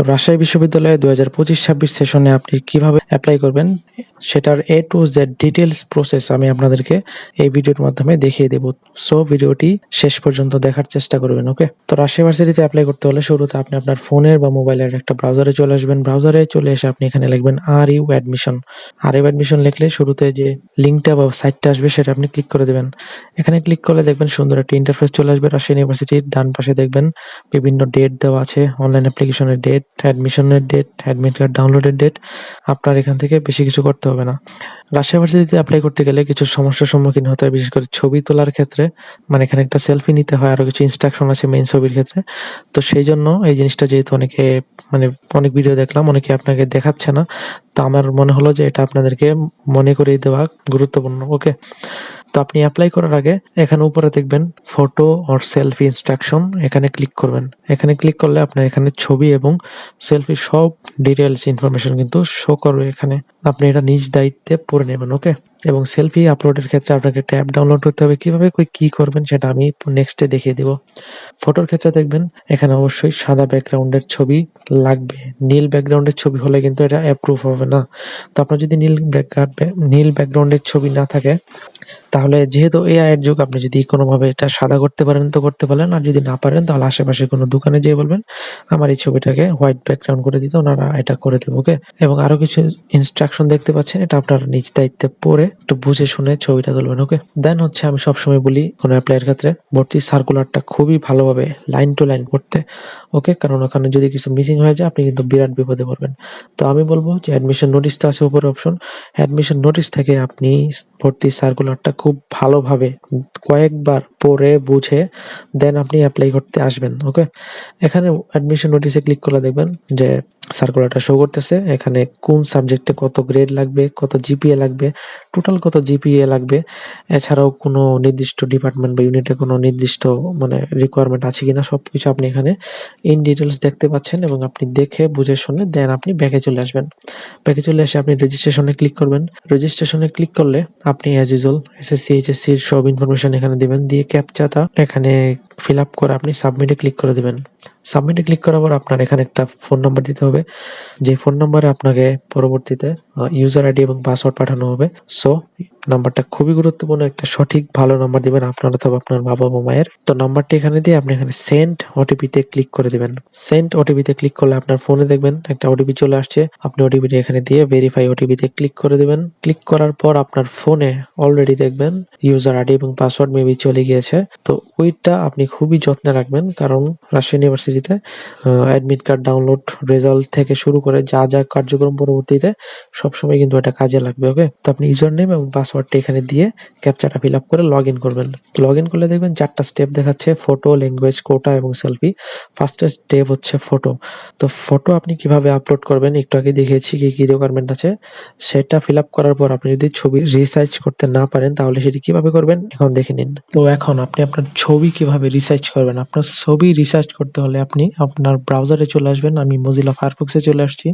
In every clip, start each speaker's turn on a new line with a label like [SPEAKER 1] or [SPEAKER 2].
[SPEAKER 1] তো রাজশাহী বিশ্ববিদ্যালয়ে দু হাজার পঁচিশ ছাব্বিশ সেশনে আপনি কীভাবে অ্যাপ্লাই করবেন, সেটার A to Z details process আমি আপনাদেরকে এই ভিডিওর মাধ্যমে দেখিয়ে দেব। সো ভিডিওটি শেষ পর্যন্ত দেখার চেষ্টা করবেন ওকে তো রাজশাহী ভার্সিটিতে অ্যাপ্লাই করতে হলে শুরুতে আপনি আপনার ফোনের বা মোবাইলের একটা ব্রাউজারে চলে আসবেন। ব্রাউজারে চলে এসে আপনি এখানে লিখবেন R U admission R U admission লিখলে শুরুতে যে লিঙ্কটা বা সাইটটা আসবে, সেটা আপনি ক্লিক করে দেবেন। এখানে ক্লিক করলে দেখবেন সুন্দর একটি ইন্টারফেস চলে আসবে। রাজশাহী ইউনিভার্সিটির ডান পাশে দেখবেন বিভিন্ন ডেট দেওয়া আছে অনলাইন অ্যাপ্লিকেশনের ডেট অ্যাডমিশনের ডেট অ্যাডমিট কার্ড ডাউনলোডের ডেট আপনার এখান থেকে বেশি কিছু করতে হবে না। রাজশাহী ভার্সিটিতে অ্যাপ্লাই করতে গেলে কিছু সমস্যার সম্মুখীন হতে হয়, বিশেষ করে ছবি তোলার ক্ষেত্রে। মানে এখানে একটা সেলফি নিতে হয় আরও কিছু ইনস্ট্রাকশন আছে মেইন ছবির ক্ষেত্রে। তো সেই জন্য এই জিনিসটা যেহেতু অনেকে মানে অনেক ভিডিও দেখলাম, অনেকে আপনাকে দেখাচ্ছে না। তো আমার মনে হলো যে এটা আপনাদেরকে মনে করিয়ে দেওয়া গুরুত্বপূর্ণ ওকে তো আপনি অ্যাপ্লাই করার আগে এখানে উপরে দেখবেন ফটো অর সেলফি ইনস্ট্রাকশন এখানে ক্লিক করবেন। এখানে ক্লিক করলে আপনার এখানে ছবি এবং সেলফি সব ডিটেলস ইনফরমেশন কিন্তু শো করবে এখানে। আপনি এটা নিজ দায়িত্বে পড়ে নেবেন ওকে এবং সেলফি আপলোডের ক্ষেত্রে আপনাকে একটা অ্যাপ ডাউনলোড করতে হবে। কীভাবে কই কি করবেন সেটা আমি নেক্সটে দেখিয়ে দিব। ফটোর ক্ষেত্রে দেখবেন, এখানে অবশ্যই সাদা ব্যাকগ্রাউন্ডের ছবি লাগবে। নীল ব্যাকগ্রাউন্ডের ছবি হলে কিন্তু এটা অ্যাপ্রুভ হবে না। তো আপনার যদি নীল ব্যাকগ্রাউন্ড নীল ব্যাকগ্রাউন্ডের ছবি না থাকে, তাহলে যেহেতু এআই এর যুগ, আপনি যদি কোনোভাবে এটা সাদা করতে পারেন, তো করতে পারেন। আর যদি না পারেন, তাহলে আশেপাশে কোনো দোকানে যেয়ে বলবেন, আমার এই ছবিটাকে হোয়াইট ব্যাকগ্রাউন্ড করে দিতে, ওনারা এটা করে দেবে ওকে এবং আরও কিছু ইনস্ট্রাকশন দেখতে পাচ্ছেন, এটা আপনার নিজ দায়িত্বে পড়ে একটু বুঝে শুনে ছবিটা তুলবেন ওকে দেন হচ্ছে আমি সবসময় বলি কোনো অ্যাপ্লাইয়ের ক্ষেত্রে, ভর্তি সার্কুলারটা খুবই ভালোভাবে লাইন টু লাইন পড়তে ওকে কারণ ওখানে যদি কিছু মিসিং হয়ে যায়, আপনি কিন্তু বিরাট বিপদে পড়বেন। তো আমি বলব যে অ্যাডমিশন নোটিশটা আছে উপরে অপশন অ্যাডমিশন নোটিশ থেকে আপনি ভর্তি সার্কুলারটা খুব ভালোভাবে কয়েকবার পড়ে, বুঝে দেন আপনি অ্যাপ্লাই করতে আসবেন ওকে এখানে অ্যাডমিশন নোটিশে ক্লিক করলে দেখবেন যে সার্কুলারটা শো করতেছে। এখানে কোন সাবজেক্টে কত গ্রেড লাগবে, কত জিপিএ লাগবে টোটাল কত জিপিএ লাগবে? এছাড়াও কোনো নির্দিষ্ট ডিপার্টমেন্ট বা ইউনিটে কোনো নির্দিষ্ট মানে রিকোয়ারমেন্ট আছে কিনা সবকিছু আপনি এখানে ইন ডিটেলস দেখতে পাচ্ছেন এবং আপনি দেখে, বুঝে, শুনে দেন আপনি ব্যাকে চলে আসবেন। ব্যাকে চলে এসে আপনি রেজিস্ট্রেশনে ক্লিক করবেন। রেজিস্ট্রেশনে ক্লিক করলে আপনি অ্যাজ ইউজুয়াল এসএসসি এইচএসসি এর সব ইনফরমেশন এখানে দিবেন। দিয়ে ক্যাপচাটা এখানে ফিল আপ করে আপনি সাবমিটে ক্লিক করে দেবেন। সাবমিটে ক্লিক করার পর আপনার এখানে একটা ফোন নাম্বার দিতে হবে। যে ফোন নাম্বারে আপনাকে পরবর্তীতে ইউজার আইডি এবং পাসওয়ার্ড পাঠানো হবে। সো নাম্বারটা খুবই গুরুত্বপূর্ণ, একটা সঠিক ভালো নাম্বার দিবেন আপনার অথবা আপনার বাবা বা মায়ের। তো নাম্বারটি এখানে দিয়ে আপনি এখানে সেন্ড ওটিপিতে ক্লিক করে দিবেন। সেন্ড ওটিপিতে ক্লিক করলে আপনার ফোনে দেখবেন একটা ওটিপি চলে আসছে। আপনি ওটিপিটি এখানে দিয়ে ভেরিফাই ওটিপিতে ক্লিক করে দিবেন। ক্লিক করার পর আপনার ফোনে অলরেডি দেখবেন ইউজার আইডি এবং পাসওয়ার্ড মেবি চলে গিয়েছে। তো ওইটা আপনি খুবই যত্নে রাখবেন কারণ রাজশাহী ইউনিভার্সিটিতে অ্যাডমিট কার্ড ডাউনলোড রেজাল্ট থেকে শুরু করে যা যা কার্যক্রম পরবর্তীতে সবসময় কিন্তু এটা কাজে লাগবে ওকে তো আপনি ইউজার নেম এবং পাসওয়ার্ডটা এখানে দিয়ে ক্যাপচাটা ফিল আপ করে লগ ইন করবেন। লগ ইন করলে দেখবেন চারটা স্টেপ দেখাচ্ছে ফটো ল্যাঙ্গুয়েজ কোটা এবং সেলফি ফার্স্ট স্টেপ হচ্ছে ফটো তো ফটো আপনি কীভাবে আপলোড করবেন? একটু আগে দেখিয়েছি কি কি রিকোয়ারমেন্ট আছে। সেটা ফিল আপ করার পর আপনি যদি ছবি রিসার্চ করতে না পারেন, তাহলে সেটি কীভাবে করবেন? এখন দেখে নিন। তো এখন আপনি আপনার ছবি কীভাবে রিসার্চ করবেন? আপনার ছবি রিসার্চ করতে হলে আপনি আপনার ব্রাউজারে চলে আসবেন। আমি মজিলা ফায়ারফক্সে চলে আসছি।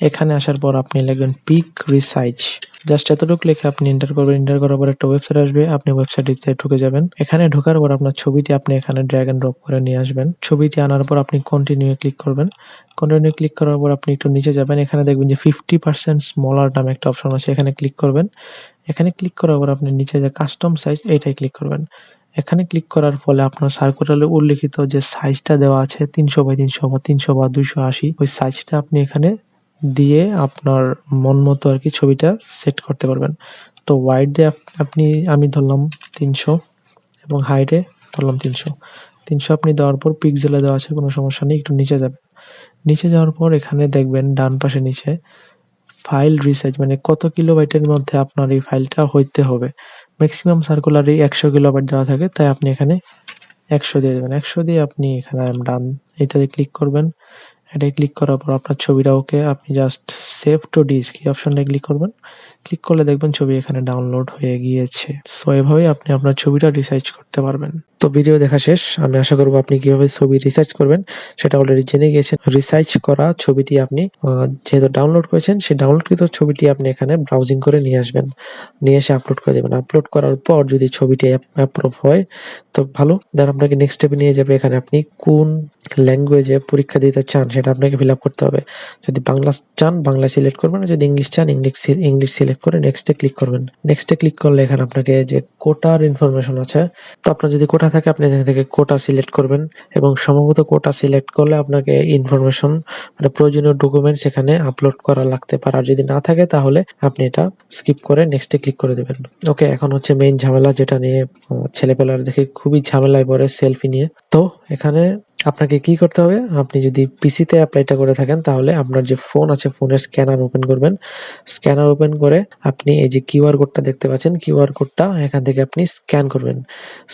[SPEAKER 1] এখানে আসার পর আপনি লিখবেন পিক রিসার্চ জাস্ট এতটুকু লিখে আপনি এন্টার করবেন। এন্টার করার পর একটা ওয়েবসাইট আসবে। আপনি ওয়েবসাইটটিতে ঢুকে যাবেন। এখানে ঢোকার পর আপনার ছবিটি আপনি এখানে ড্র্যাগ এন্ড ড্রপ করে নিয়ে আসবেন। ছবিটি আনার পর আপনি কন্টিনিউ ক্লিক করবেন। কন্টিনিউ ক্লিক করার পর আপনি একটু নিচে যাবেন। এখানে দেখবেন যে ফিফটি পার্সেন্ট স্মলার নামে একটা অপশন আছে। এখানে ক্লিক করবেন। এখানে ক্লিক করার পর আপনি নিচে যে কাস্টম সাইজ এইটাই ক্লিক করবেন। এখানে ক্লিক করার ফলে আপনার সার্কুলারে উল্লেখিত যে সাইজটা দেওয়া আছে, তিনশো বাই তিনশো বা তিনশো বা দুইশো আশি, ওই সাইজটা আপনি এখানে দিয়ে আপনার মন মতো আর কি ছবিটা সেট করতে পারবেন। তো ওয়াইড আপনি, আমি ধরলাম তিনশো এবং হাইটে ধরলাম তিনশো। তিনশো আপনি দেওয়ার পর পিক্সেলে দেওয়া আছে, কোনো সমস্যা নেই, একটু নিচে যাবেন। নিচে যাওয়ার পর এখানে দেখবেন ডান পাশে নিচে ফাইল রিসাইজ মানে কত কিলোবাইটের মধ্যে আপনার এই ফাইলটা হইতে হবে। ম্যাক্সিমাম সার্কুলারে একশো কিলোবাইট দেওয়া থাকে, তাই আপনি এখানে একশো দিয়ে দেবেন। একশো দিয়ে আপনি এখানে ডান, এটাতে ক্লিক করবেন। এটাই ক্লিক করার পর আপনার ছবিটা ওকে, আপনি জাস্ট সেভ টু ডিস্ক এই অপশনটা ক্লিক করবেন। ক্লিক করলে দেখবেন ছবি এখানে ডাউনলোড হয়ে গিয়েছে। সো এভাবেই আপনি আপনার ছবিটা রিসার্চ করতে পারবেন। তো ভিডিও দেখা শেষ। আমি আশা করব আপনি কীভাবে ছবি রিসার্চ করবেন, সেটা অলরেডি জেনে গিয়েছেন। রিসার্চ করা ছবিটি আপনি যেহেতু ডাউনলোড করেছেন, সেই ডাউনলোডকৃত ছবিটি আপনি এখানে ব্রাউজিং করে নিয়ে আসবেন। নিয়ে এসে আপলোড করে দেবেন। আপলোড করার পর যদি ছবিটি অ্যাপ্রুভ হয়, তো ভালো। দেন আপনাকে নেক্সট স্টেপে নিয়ে যাবে এখানে আপনি কোন ল্যাঙ্গুয়েজে পরীক্ষা দিতে চান, সেটা আপনাকে ফিল আপ করতে হবে। যদি বাংলা চান বাংলা সিলেক্ট করবেন। যদি ইংলিশ চান, ইংলিশ ইংলিশ সিলেক্ট করে নেক্সটে ক্লিক করবেন। নেক্সটে ক্লিক করলে এখানে আপনাকে যে কোটার ইনফরমেশন আছে, তো আপনার যদি কোটা থাকে, আপনি এখান থেকে কোটা সিলেক্ট করবেন এবং সম্ভবত কোটা সিলেক্ট করলে আপনাকে ইনফরমেশন মানে প্রয়োজনীয় ডকুমেন্টস এখানে আপলোড করা লাগতে পারে। আর যদি না থাকে, তাহলে আপনি এটা স্কিপ করে নেক্সটে ক্লিক করে দেবেন। ওকে এখন হচ্ছে মেইন ঝামেলা যেটা নিয়ে ছেলেপেলার দেখে খুবই ঝামেলায় পড়ে সেলফি নিয়ে। তো এখানে আপনাকে কি করতে হবে? আপনি যদি পিসিতে অ্যাপ্লাইটা করে থাকেন, তাহলে আপনার যে ফোন আছে, ফোনের স্ক্যানার ওপেন করবেন। স্ক্যানার ওপেন করে আপনি এই যে কিউআর কোডটা দেখতে পাচ্ছেন কিউআর কোডটা এখান থেকে আপনি স্ক্যান করবেন।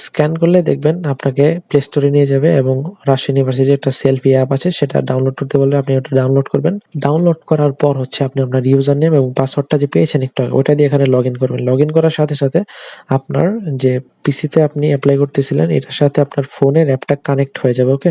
[SPEAKER 1] স্ক্যান করলে দেখবেন আপনাকে প্লে স্টোরে নিয়ে যাবে এবং রাজশাহী ইউনিভার্সিটির একটা সেলফি অ্যাপ আছে, সেটা ডাউনলোড করতে বললে আপনি ওটা ডাউনলোড করবেন। ডাউনলোড করার পর হচ্ছে আপনি আপনার ইউজার নেম এবং পাসওয়ার্ডটা যে পেয়েছেন একটু ওটা দিয়ে এখানে লগ ইন করবেন। লগ ইন করার সাথে সাথে আপনার যে পিসিতে আপনি অ্যাপ্লাই করতেছিলেন, এটার সাথে আপনার ফোনের অ্যাপটা কানেক্ট হয়ে যাবে ওকে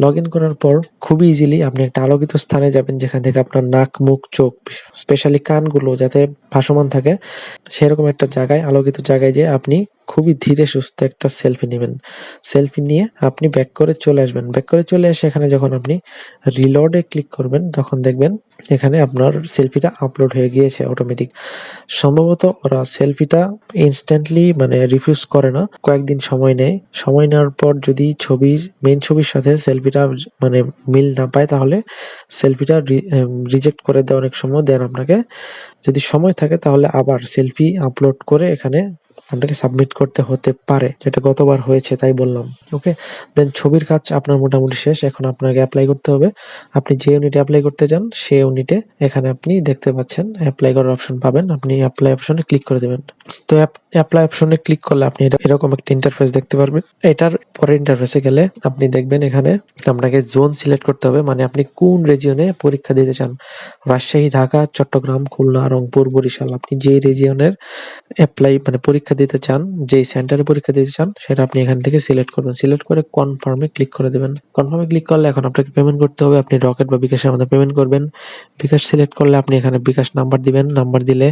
[SPEAKER 1] লগ ইন করার পর খুবই ইজিলি আপনি একটা আলোকিত স্থানে যাবেন যেখান থেকে আপনার নাক, মুখ, চোখ স্পেশালি কানগুলো যাতে ভাসমান থাকে, সেরকম একটা জায়গায়, আলোকিত জায়গায় যে আপনি খুবই ধীরে সুস্থ একটা সেলফি নেবেন। সেলফি নিয়ে আপনি ব্যাক করে চলে আসবেন। ব্যাক করে চলে এসে এখানে যখন আপনি রিলোডে ক্লিক করবেন, তখন দেখবেন এখানে আপনার সেলফিটা আপলোড হয়ে গিয়েছে অটোমেটিক সম্ভবত ওরা সেলফিটা ইনস্ট্যান্টলি মানে রিফিউজ করে না। কয়েকদিন সময় নেয়। সময় নেওয়ার পর যদি ছবির মেইন ছবির সাথে সেলফিটা মানে মিল না পায়, তাহলে সেলফিটা রিজেক্ট করে দেয় অনেক সময় দেন আপনাকে। যদি সময় থাকে, তাহলে আবার সেলফি আপলোড করে এখানে আপনাকে সাবমিট করতে হতে পারে, যেটা গতবার হয়েছে, তাই বললাম। ওকে দেন ছবির কাজ আপনার মোটামুটি শেষ, এখন আপনাকে অ্যাপ্লাই করতে হবে। আপনি যে ইউনিটে অ্যাপ্লাই করতে চান সেই ইউনিটে এখানে আপনি দেখতে পাচ্ছেন অ্যাপ্লাই করার অপশন পাবেন। আপনি অ্যাপ্লাই অপশনে ক্লিক করে দেবেন। তো অ্যাপ্লাই অপশনে ক্লিক করলে আপনি এরকম একটা ইন্টারফেস দেখতে পারবেন। এটার পরে ইন্টারফেসে গেলে আপনি দেখবেন এখানে আপনাকে জোন সিলেক্ট করতে হবে মানে আপনি কোন রিজিয়নে পরীক্ষা দিতে চান। রাজশাহী, ঢাকা, চট্টগ্রাম, খুলনা, রংপুর, বরিশাল, আপনি যে রিজিয়নের অ্যাপ্লাই মানে পরীক্ষা দিতে চান, যেই সেন্টারে পরীক্ষা দিতে চান, সেটা আপনি এখান থেকে সিলেক্ট করবেন। সিলেক্ট করে কনফার্মে ক্লিক করে দেবেন। কনফার্মে ক্লিক করলে এখন আপনাকে পেমেন্ট করতে হবে। আপনি রকেট বা বিকাশের মধ্যে পেমেন্ট করবেন। বিকাশ সিলেক্ট করলে আপনি এখানে বিকাশ নাম্বার দিবেন। নাম্বার দিলে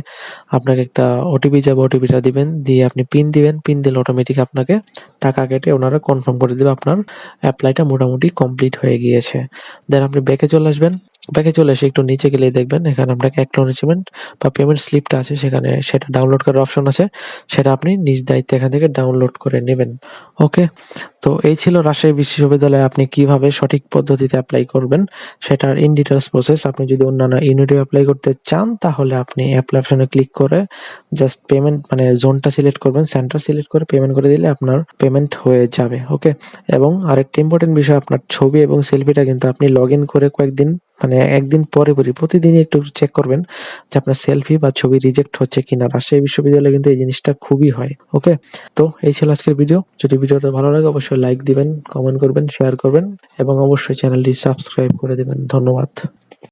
[SPEAKER 1] আপনাকে একটা ওটিপি যাবে। ওটিপিটা দিবেন। দিয়ে আপনি পিন দিবেন। পিন দিলে অটোমেটিক আপনাকে টাকা কেটে ওনারা কনফার্ম করে দেবে আপনার অ্যাপ্লাইটা মোটামুটি কমপ্লিট হয়ে গিয়েছে। দেন আপনি ব্যাকে চলে আসবেন। ব্যাকে চলে এসে একটু নিচে গেলেই দেখবেন, এখানে আপনাকে অ্যাকনোলেজমেন্ট বা পেমেন্ট স্লিপটা আছে, সেখানে সেটা ডাউনলোড করার অপশন আছে, সেটা আপনি নিজ দায়িত্বে এখান থেকে ডাউনলোড করে নেবেন। ওকে তো এই ছিল রাজশাহী বিশ্ববিদ্যালয়ে আপনি কীভাবে সঠিক পদ্ধতিতে অ্যাপ্লাই করবেন, সেটার ইন ডিটেলস প্রসেস আপনি যদি অন্যান্য ইউনিটে অ্যাপ্লাই করতে চান, তাহলে আপনি অ্যাপ্লাই অপশনে ক্লিক করে জাস্ট পেমেন্ট মানে জোনটা সিলেক্ট করবেন সেন্টার সিলেক্ট করে পেমেন্ট করে দিলে আপনার পেমেন্ট হয়ে যাবে। ওকে এবং আরেকটা ইম্পর্টেন্ট বিষয়, আপনার ছবি এবং সেলফিটা কিন্তু আপনি লগ ইন করে কয়েকদিন মানে একদিন পরে পরে, প্রতিদিনই একটু চেক করবেন যে আপনার সেলফি বা ছবি রিজেক্ট হচ্ছে কিনা। রাজশাহী বিশ্ববিদ্যালয়ে কিন্তু এই জিনিসটা খুবই হয় ওকে তো এই ছিল আজকের ভিডিও যদি ভিডিওটা ভালো লাগে, অবশ্যই লাইক দিবেন কমেন্ট করবেন শেয়ার করবেন এবং অবশ্যই চ্যানেলটি সাবস্ক্রাইব করে দেবেন। ধন্যবাদ।